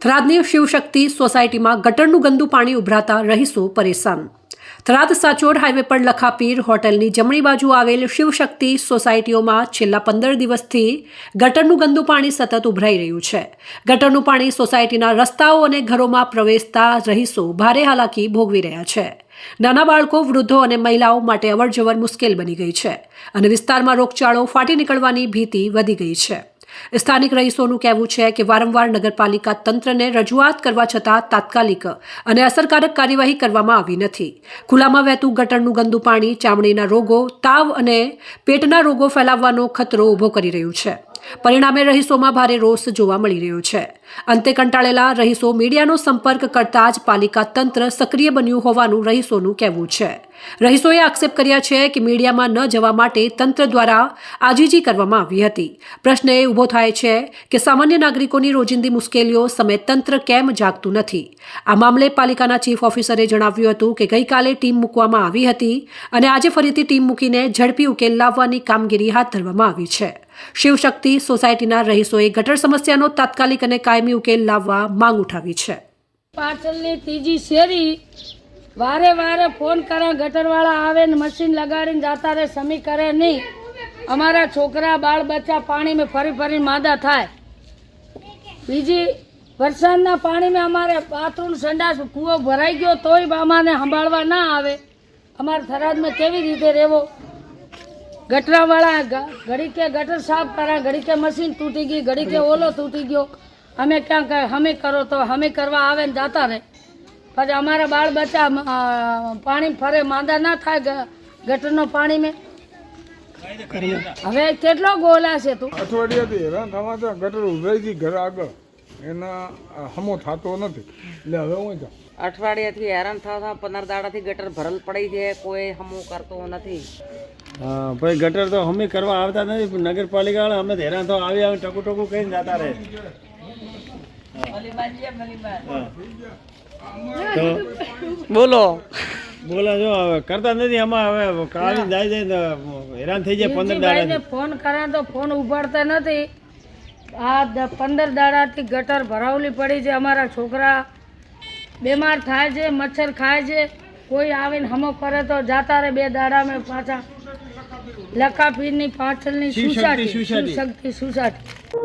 થરાદની શિવશક્તિ સોસાયટીમાં ગટરનું ગંદુ પાણી ઉભરાતા રહીશો પરેશાન. થરાદ સાચોર હાઈવે પર લખાપીર હોટલની જમણી બાજુ આવેલ શિવશક્તિ સોસાયટીઓમાં છેલ્લા પંદર દિવસથી ગટરનું ગંદુ પાણી સતત ઉભરાઈ રહ્યું છે. ગટરનું પાણી સોસાયટીના રસ્તાઓ અને ઘરોમાં પ્રવેશતા રહીશો ભારે હાલાકી ભોગવી રહ્યા છે. નાના બાળકો, વૃદ્ધો અને મહિલાઓ માટે અવરજવર મુશ્કેલ બની ગઈ છે અને વિસ્તારમાં રોગચાળો ફાટી નીકળવાની ભીતિ વધી ગઈ છે. સ્થાનિક રહીશોનું કહેવું છે કે વારંવાર નગરપાલિકા તંત્રને રજૂઆત કરવા છતાં તાત્કાલિક અને અસરકારક કાર્યવાહી કરવામાં આવી નથી. ખુલ્લામાં વહેતું ગટરનું ગંદુ પાણી, ચામડીના રોગો, તાવ અને પેટના રોગો ફેલાવવાનો ખતરો ઊભો કરી રહ્યું છે. પરિણામે રહીશોમાં ભારે રોષ જોવા મળી રહ્યો છે. અંતે કંટાળેલા રહીશો મીડિયાનો સંપર્ક કરતા જ પાલિકા તંત્ર સક્રિય બન્યું હોવાનું રહીશોનું કહેવું છે. રહીશોએ આક્ષેપ કર્યા છે કે મીડિયામાં ન જવા માટે તંત્ર દ્વારા આજીજી કરવામાં આવી હતી. પ્રશ્ન એ ઊભો થાય છે કે સામાન્ય નાગરિકોની રોજિંદી મુશ્કેલીઓ સમય તંત્ર કેમ જાગતું નથી? આ મામલે પાલિકાના ચીફ ઓફિસરે જણાવ્યું હતું કે ગઈકાલે ટીમ મૂકવામાં આવી હતી અને આજે ફરીથી ટીમ મૂકીને ઝડપી ઉકેલ લાવવાની કામગીરી હાથ ધરવામાં આવી છે. શિવશક્તિ સોસાયટીના રહીશોએ ગટર સમસ્યાનો તાત્કાલિક અને કાયમી ઉકેલ લાવવા માંગ ઉઠાવી છે. પાછળની ત્રીજી શેરી વારે વારે ફોન કરે, ગટરવાળા આવે ને મશીન લગાડીને જાતા રહે, સમી કરે નહીં. અમારા છોકરા, બાળ બચ્ચા પાણીમાં ફરી ફરી માદા થાય. બીજી, વરસાદના પાણીમાં અમારે બાથરૂમ સંડાસ કૂવો ભરાઈ ગયો, તોય બામાને સંભાળવા ના આવે. અમારે થરાદમાં કેવી રીતે રહેવો? ગટરાવાળા ઘડી કે ગટર સાફ કરા ઘડી કે મશીન તૂટી ગઈ ઘડી કે ઓલો તૂટી ગયો. અમે ક્યાં કહે હમે કરો તો હમી કરવા આવે ને જતા રહે. પછી અમારા બાળ બચ્ચા પાણી ફરે, માંદા ના થાય ગટરનો પાણી મેં. હવે કેટલો ગોલા છે તું? થવા ગટર ઉભરાઈ ગઈ ઘર આગળ. એના હમો થતો નથી. એટલે હવે હું જાઉં. અઠવાડિયાથી હેરાન થતા પંદર દાડાથી ગટર ભરલ પડી છે કોઈ હમો કરતો નથી. હા ભાઈ ગટર તો અમે કરવા આવતા નથી નગરપાલિકા વાળા અમે હેરાન તો આવી આવે ટકુ ટકુ કહીને જતા રહે. બોલો. બોલા જો હવે કરતા નથી આમાં હવે કાળી જાય જાય તો હેરાન થઈ જાય પંદર દાડા ફોન કરે તો ફોન ઉપાડતા નથી. આ પંદર દાડાથી ગટર ભરાવલી પડી છે અમારા છોકરા. બીમાર થાય છે મચ્છર ખાય છે. કોઈ આવીને હમક કરે તો જાતા રહે બે દાડા મેં પાછા. લકાપીરની પાછળની સુસાટી સુસાટી. સુસાટી.